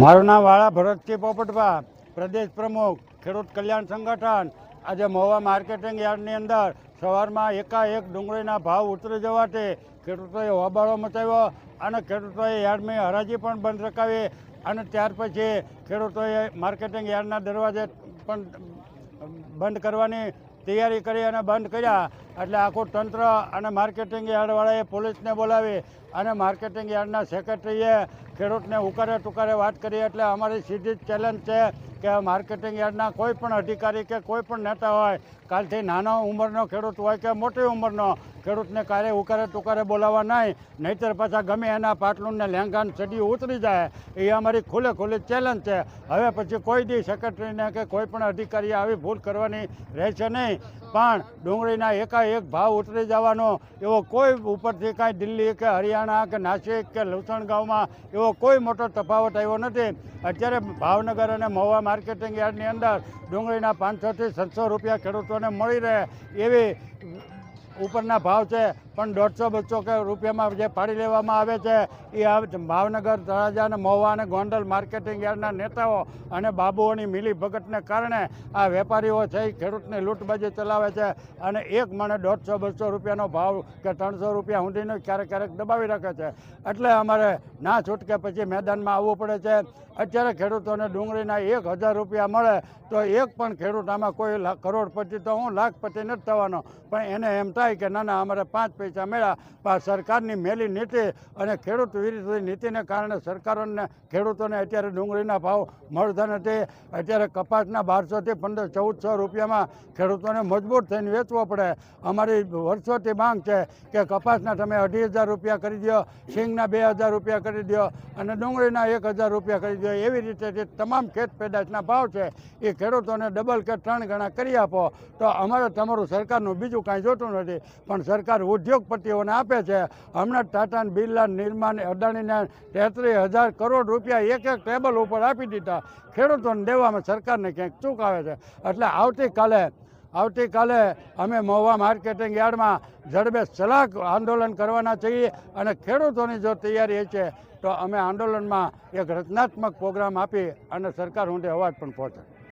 મારું નામ વાળા ભરતસિંહ પોપટભા પ્રદેશ પ્રમુખ, ખેડૂત કલ્યાણ સંગઠન. આજે મહુવા માર્કેટિંગ યાર્ડની અંદર સવારમાં એકાએક ડુંગળીના ભાવ ઉતરી જવાથી ખેડૂતોએ હોબાળો મચાવ્યો અને ખેડૂતોએ યાર્ડમાં હરાજી પણ બંધ રખાવી અને ત્યાર પછી ખેડૂતોએ માર્કેટિંગ યાર્ડના દરવાજે પણ બંધ કરવાની તૈયારી કરી અને બંધ કર્યા. એટલે આખું તંત્ર અને માર્કેટિંગ યાર્ડવાળાએ પોલીસને બોલાવી અને માર્કેટિંગ યાર્ડના સેક્રેટરીએ ખેડૂતને ઉકારે ટુકારે વાત કરી. એટલે અમારી સીધી જ ચેલેન્જ છે કે માર્કેટિંગ યાર્ડના કોઈ પણ અધિકારી કે કોઈ પણ નેતા હોય, કાલથી નાનો ઉંમરનો ખેડૂત હોય કે મોટી ઉંમરનો ખેડૂતને કારે ઉકારે ટુકારે બોલાવવા નહીં, નહીંતર પાછા ગમે એના પાટલુંને લેંગાન ચડી ઉતરી જાય. એ અમારી ખુલ્લે ખુલ્લી ચેલેન્જ છે. હવે પછી કોઈ દી સેક્રેટરીને કે કોઈ પણ અધિકારીએ આવી ભૂલ કરવાની રહેશે નહીં. પણ ડુંગળીના એકાએક ભાવ ઉતરી જવાનો, એવો કોઈ ઉપરથી કાંઈ દિલ્હી કે હરિયાણા કે નાસિક કે લસણગાંવમાં એવો કોઈ મોટો તફાવત આવ્યો નથી. અત્યારે ભાવનગર અને મહુવા માર્કેટિંગ યાર્ડની અંદર ડુંગળીના પાંચસોથી સાતસો રૂપિયા ખેડૂતોને મળી રહે એવી ઉપરના ભાવ છે, પણ દોઢસો બસો કે રૂપિયામાં જે ફાડી લેવામાં આવે છે, એ ભાવનગર, તળાજા અને મહુવા અને ગોંડલ માર્કેટિંગ યાર્ડના નેતાઓ અને બાબુઓની મિલી ભગતને કારણે આ વેપારીઓ છે, એ ખેડૂતની લૂંટબાજી ચલાવે છે અને એક મને દોઢસો બસો રૂપિયાનો ભાવ કે ત્રણસો રૂપિયા સુધીનો ક્યારેક ક્યારેક દબાવી રાખે છે. એટલે અમારે ના છૂટકે પછી મેદાનમાં આવવું પડે છે. અત્યારે ખેડૂતોને ડુંગળીના એક હજાર રૂપિયા મળે, તો એક પણ ખેડૂત આમાં કોઈ કરોડપતિ તો હું લાખપતિ નથી થવાનો, પણ એને એમ થાય કે ના ના, અમારે પાંચ પૈસા મળ્યા, પણ સરકારની મેલી નીતિ અને ખેડૂત વિરોધી નીતિને કારણે સરકારોને, ખેડૂતોને અત્યારે ડુંગળીના ભાવ મળતા નથી. અત્યારે કપાસના બારસોથી પંદર, ચૌદસો રૂપિયામાં ખેડૂતોને મજબૂત થઈને વેચવો પડે. અમારી વર્ષોથી માંગ છે કે કપાસના તમે અઢી હજાર રૂપિયા કરી દો સિંગના બે હજાર રૂપિયા કરી દો અને ડુંગળીના એક હજાર રૂપિયા કરી દો. એવી રીતે જે તમામ ખેત પેદાશના ભાવ છે, એ ખેડૂતોને ડબલ કે ત્રણ ગણા કરી આપો. તો અમારે તમારું સરકારનું બીજું કાંઈ જોતું નથી. પણ સરકાર ઉદ્યોગપતિઓને આપે છે. હમણાં ટાટા બિરલા નિર્માણ અદાણીને તેત્રીસ હજાર કરોડ રૂપિયા એક એક ટેબલ ઉપર આપી દીધા. ખેડૂતોને દેવામાં સરકારને ક્યાંક ચૂક આવે છે. એટલે આવતીકાલે આવતીકાલે અમે મહુવા માર્કેટિંગ યાર્ડમાં જડબે સલાહ આંદોલન કરવાના છીએ અને ખેડૂતોની જો તૈયારી છે, તો અમે આંદોલનમાં એક રચનાત્મક પ્રોગ્રામ આપી અને સરકાર ઊંડે અવાજ પણ પહોંચે